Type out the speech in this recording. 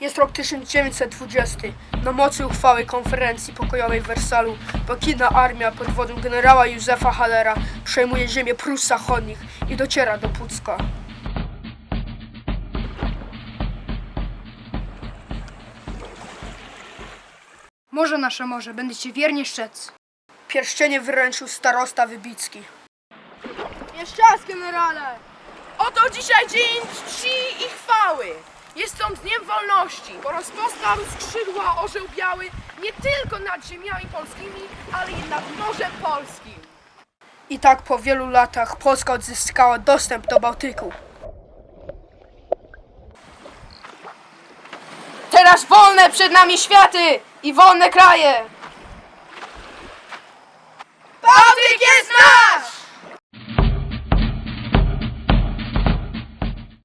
Jest rok 1920. Na mocy uchwały konferencji pokojowej w Wersalu błękitna armia pod wodą generała Józefa Hallera przejmuje ziemię Prus Zachodnich i dociera do Pucka. Morze nasze morze, będę cię wiernie szczec. Pierścienie wyręczył starosta Wybicki. Jest czas, generale! Oto dzisiaj dzień czci i chwały. Wolności, bo rozpostarł skrzydła orzeł biały nie tylko nad ziemiami polskimi, ale i nad Morzem Polskim. I tak po wielu latach Polska odzyskała dostęp do Bałtyku. Teraz wolne przed nami światy i wolne kraje.